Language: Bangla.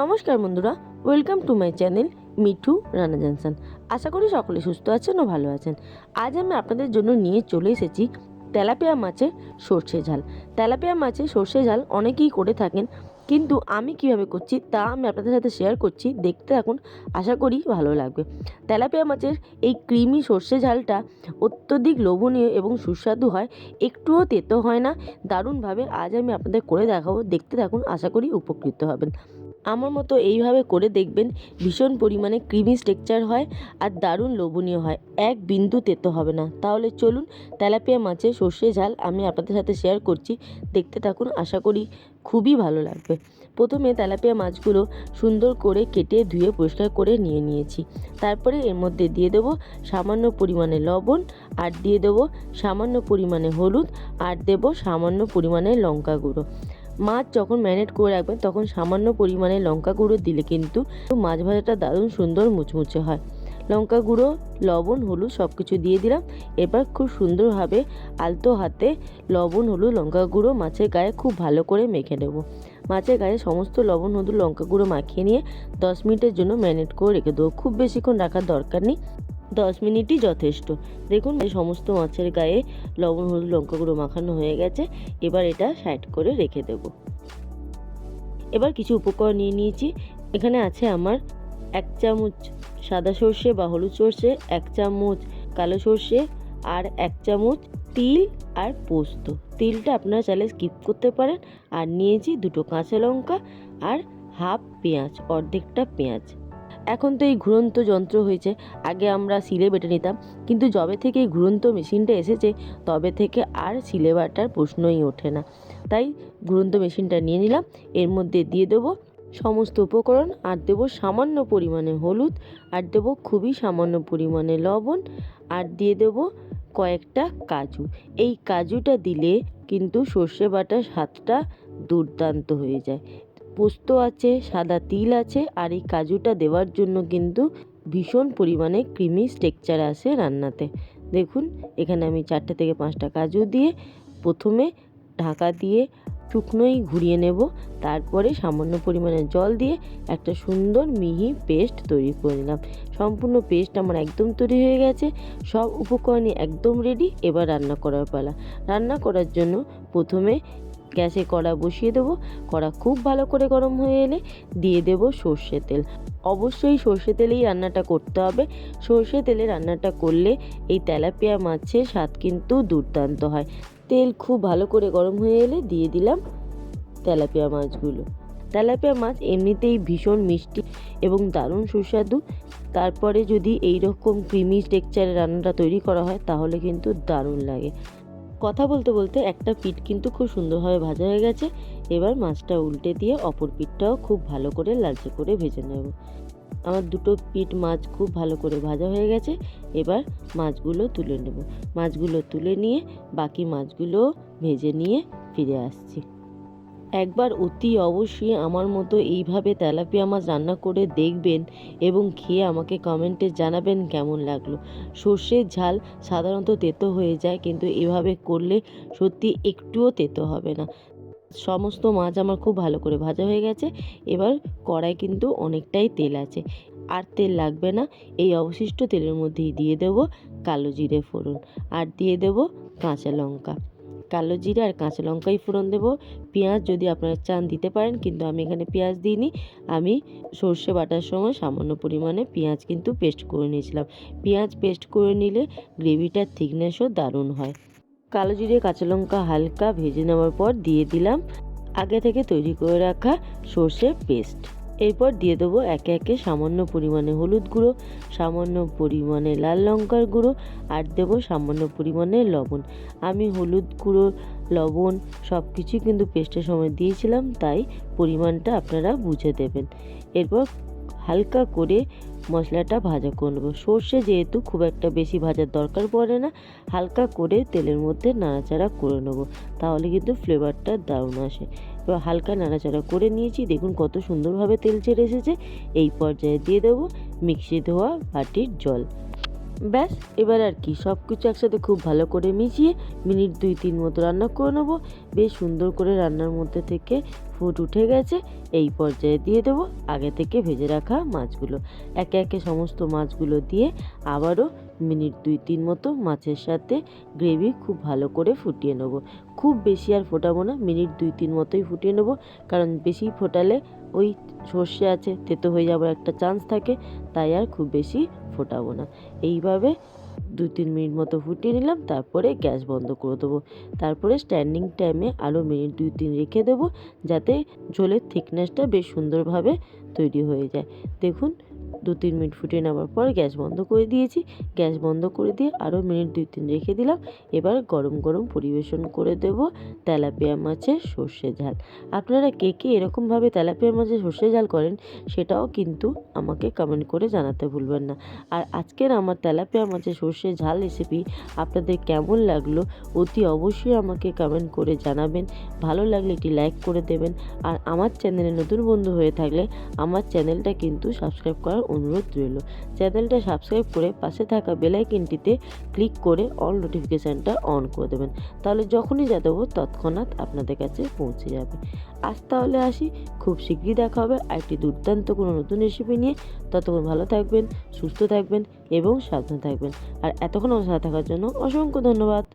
নমস্কার বন্ধুরা welcome to my channel Mithu Rana জানসান। আশা করি সকলে সুস্থ আছেন ও ভালো আছেন। আজ আমি আপনাদের জন্য নিয়ে চলে এসেছি তেলাপিয়া মাছের সর্ষে ঝাল। তেলাপিয়া মাছের সর্ষে ঝাল অনেকেই করে থাকেন, কিন্তু আমি কীভাবে করছি তা আমি আপনাদের সাথে শেয়ার করছি। দেখতে এখন আশা করি ভালো লাগবে। তেলাপিয়া মাছের এই ক্রিমি সর্ষে ঝালটা অত্যধিক লোভনীয় এবং সুস্বাদু হয়। একটুও তেতো হয় না। দারুণভাবে আজ আমি আপনাদের করে দেখাবো। দেখতে থাকুন, আশা করি উপকৃত হবেন। আমার মতো এইভাবে করে দেখবেন ভীষণ পরিমাণে ক্রিমি স্ট্রেকচার হয় আর দারুণ লোভনীয় হয়। এক বিন্দু তেতো হবে না। তাহলে চলুন তেলাপিয়া মাছের সর্ষে ঝাল আমি আপনাদের সাথে শেয়ার করছি। দেখতে থাকুন, আশা করি খুবই ভালো লাগবে। প্রথমে তেলাপিয়া মাছগুলো সুন্দর করে কেটে, ধুয়ে, পরিষ্কার করে নিয়ে নিয়েছি। তারপরে এর মধ্যে দিয়ে দেবো সামান্য পরিমাণে লবণ আর দিয়ে দেবো সামান্য পরিমাণে হলুদ আর দেবো সামান্য পরিমাণে লঙ্কা গুঁড়ো। মাছ যখন ম্যারিনেট করে রাখবেন, তখন সামান্য পরিমাণে লঙ্কা গুঁড়ো দিলে কিন্তু মাছ ভাজাটা দারুণ সুন্দর মুচমুচে হয়। লঙ্কা গুঁড়ো, লবণ, হলুদ সব কিছু দিয়ে দিলাম। এবার খুব সুন্দরভাবে আলতো হাতে লবণ, হলুদ, লঙ্কা গুঁড়ো মাছের গায়ে খুব ভালো করে মেখে নেব। মাছের গায়ে সমস্ত লবণ, হলুদ, লঙ্কা গুঁড়ো মাখিয়ে নিয়ে দশ মিনিটের জন্য ম্যারিনেট করে রেখে দেবো। খুব বেশিক্ষণ রাখার দরকার নেই। দশ মিনিটই যথেষ্ট। দেখুন, এই সমস্ত মাছের গায়ে লবণ, হলুদ, লঙ্কা গুঁড়ো মাখানো হয়ে গেছে। এবার এটা সাইড করে রেখে দেব। এবার কিছু উপকরণ নিয়ে নিয়েছি। এখানে আছে আমার এক চামচ সাদা সর্ষে বা হলুদ সর্ষে, এক চামচ কালো সর্ষে আর এক চামচ তিল আর পোস্ত। তিলটা আপনারা চাইলে স্কিপ করতে পারেন। আর নিয়েছি দুটো কাঁচা লঙ্কা আর হাফ পেঁয়াজ, অর্ধেকটা পেঁয়াজ। এখন তো এই ঘুরন্ত যন্ত্র হয়েছে, আগে আমরা সিলে বেটে নিতাম। কিন্তু যবে থেকে এই ঘুরন্ত মেশিনটা এসেছে, তবে থেকে আর শিলে বাটার প্রশ্নই ওঠে না। তাই ঘুরন্ত মেশিনটা নিয়ে নিলাম, এর মধ্যে দিয়ে দেবো সমস্ত উপকরণ, আর দেবো সামান্য পরিমাণে হলুদ, আর দেবো খুবই সামান্য পরিমাণে লবণ, আর দিয়ে দেবো কয়েকটা কাজু। এই কাজুটা দিলে কিন্তু সর্ষে বাটার স্বাদটা দুর্দান্ত হয়ে যায়। পোস্ত আছে, সাদা তিল আছে আর এই কাজুটা দেওয়ার জন্য কিন্তু ভীষণ পরিমাণে ক্রিমি স্ট্রেকচার আসে রান্নাতে। দেখুন, এখানে আমি চারটে থেকে পাঁচটা কাজু দিয়ে প্রথমে ঢাকা দিয়ে শুকনোই ঘুরিয়ে নেব, তারপরে সামান্য পরিমাণে জল দিয়ে একটা সুন্দর মিহি পেস্ট তৈরি করে নিলাম। সম্পূর্ণ পেস্ট আমার একদম তৈরি হয়ে গেছে, সব উপকরণই একদম রেডি এবার রান্না করার পালা। রান্না করার জন্য প্রথমে গ্যাসে কড়া বসিয়ে দেবো। কড়া খুব ভালো করে গরম হয়ে এলে দিয়ে দেব সর্ষে তেল। অবশ্যই সর্ষে তেলেই রান্নাটা করতে হবে। সর্ষে তেলে রান্নাটা করলে এই তেলাপিয়া মাছের স্বাদ কিন্তু দুর্দান্ত হয়। তেল খুব ভালো করে গরম হয়ে এলে দিয়ে দিলাম তেলাপিয়া মাছগুলো। তেলাপিয়া মাছ এমনিতেই ভীষণ মিষ্টি এবং দারুণ সুস্বাদু। তারপরে যদি এই রকম ক্রিমি টেক্সচারে রান্নাটা তৈরি করা হয়, তাহলে কিন্তু দারুণ লাগে। কথা বলতে বলতে একটা পিঠ কিন্তু খুব সুন্দরভাবে ভাজা হয়ে গেছে। এবার মাছটা উল্টে দিয়ে অপর পিঠটাও খুব ভালো করে লালচে করে ভেজে নেব। আমার দুটো পিঠ মাছ খুব ভালো করে ভাজা হয়ে গেছে। এবার মাছগুলো তুলে নেব। মাছগুলো তুলে নিয়ে বাকি মাছগুলো ভেজে নিয়ে ফিরে আসছি। একবার অতি অবশ্যই আমার মতো এইভাবে তেলাপিয়া মাছ রান্না করে দেখবেন এবং খেয়ে আমাকে কমেন্টে জানাবেন কেমন লাগল। সর্ষের ঝাল সাধারণত তেতো হয়ে যায় কিন্তু এভাবে করলে সত্যি একটুও তেতো হবে না। সমস্ত মাছ আমার খুব ভালো করে ভাজা হয়ে গেছে, এবার কড়াই কিন্তু অনেকটাই তেল আছে। আর তেল লাগবে না, এই অবশিষ্ট তেলের মধ্যেই দিয়ে দেবো কালো জিরে ফোড়ন আর দিয়ে দেবো কাঁচা লঙ্কা। কালো জিরে আর কাঁচা লঙ্কাই ফোড়ন দেবো। পেঁয়াজ যদি আপনারা চান দিতে পারেন, কিন্তু আমি এখানে পেঁয়াজ দিইনি। আমি সর্ষে বাটার সময় সামান্য পরিমাণে পেঁয়াজ কিন্তু পেস্ট করে নিয়েছিলাম। পেঁয়াজ পেস্ট করে নিলে গ্রেভিটার থিকনেসও দারুণ হয়। কালো জিরে, কাঁচা লঙ্কা হালকা ভেজে নেওয়ার পর দিয়ে দিলাম। আগে থেকে তৈরি করে রাখা সর্ষে পেস্ট। এরপর দিয়ে দেবো একে একে সামান্য পরিমাণে হলুদ গুঁড়ো, সামান্য পরিমাণে লাল লঙ্কার গুঁড়ো আর দেবো সামান্য পরিমাণে লবণ। আমি হলুদ গুঁড়ো, লবণ সব কিছুই কিন্তু পেস্টের সময় দিয়েছিলাম, তাই পরিমাণটা আপনারা বুঝে দেবেন। এরপর হালকা করে মশলাটা ভাজা করে নেব। সর্ষে যেহেতু খুব একটা বেশি ভাজার দরকার পড়ে না, হালকা করে তেলের মধ্যে নাড়াচাড়া করে নেব, তাহলে কিন্তু ফ্লেভারটা দারুণ আসে। হালকা নাড়াচাড়া করে নিয়েছি। দেখুন কত সুন্দরভাবে তেল ছেড়ে এসেছে। এই পর্যায়ে দিয়ে দেবো মিক্সি ধোয়া বাটির জল। ব্যাস, এবার আর কি সব কিছু একসাথে খুব ভালো করে মিশিয়ে মিনিট দুই তিন মতো রান্না করে নেব। বেশ সুন্দর করে রান্নার মধ্যে থেকে ফুট উঠে গেছে। এই পর্যায়ে দিয়ে দেবো আগে থেকে ভেজে রাখা মাছগুলো। একে একে সমস্ত মাছগুলো দিয়ে আবারও মিনিট দুই তিন মতো মাছের সাথে গ্রেভি খুব ভালো করে ফুটিয়ে নেব। খুব বেশি আর ফোটাবো না, মিনিট দুই তিন মতোই ফুটিয়ে নেব। কারণ বেশি ফোটালে ওই সর্ষে আছে, তেতো হয়ে যাওয়ার একটা চান্স থাকে, তাই আর খুব বেশি ফোটাবো না। এইভাবে দু তিন মিনিট মতো ফুটিয়ে নিলাম, তারপরে গ্যাস বন্ধ করে দেবো। তারপরে স্ট্যান্ডিং টাইমে আরও মিনিট দুই তিন রেখে দেবো, যাতে ঝোলের থিকনেসটা বেশ সুন্দরভাবে তৈরি হয়ে যায়। দেখুন দু তিন মিনিট ফুটিয়ে নেওয়ার পর গ্যাস বন্ধ করে দিয়েছি। গ্যাস বন্ধ করে দিয়ে আরও মিনিট দুই তিন রেখে দিলাম। এবার গরম গরম পরিবেশন করে দেব তেলাপিয়া মাছের সর্ষে ঝাল। আপনারা কে কে এরকমভাবে তেলাপিয়া মাছের সর্ষে ঝাল করেন সেটাও কিন্তু আমাকে কমেন্ট করে জানাতে ভুলবেন না। আর আজকের আমার তেলাপিয়া মাছের সর্ষে ঝাল রেসিপি আপনাদের কেমন লাগল অতি অবশ্যই আমাকে কমেন্ট করে জানাবেন। ভালো লাগলে একটি লাইক করে দেবেন। আর আমার চ্যানেলে নতুন বন্ধু হয়ে থাকলে আমার চ্যানেলটা কিন্তু সাবস্ক্রাইব করার অনুরোধ রইল। চ্যানেলটা সাবস্ক্রাইব করে পাশে থাকা বেলাইকিনটিতে ক্লিক করে অল নোটিফিকেশানটা অন করে দেবেন। তাহলে যখনই যা দেবো তৎক্ষণাৎ আপনাদের কাছে পৌঁছে যাবে। আজ তাহলে আসি। খুব শীঘ্রই দেখা হবে আরেকটি দুর্দান্ত কোনো নতুন রেসিপি নিয়ে। ততক্ষণ ভালো থাকবেন, সুস্থ থাকবেন এবং সাবধান থাকবেন। আর এতক্ষণ আমার সাথে থাকার জন্য অসংখ্য ধন্যবাদ।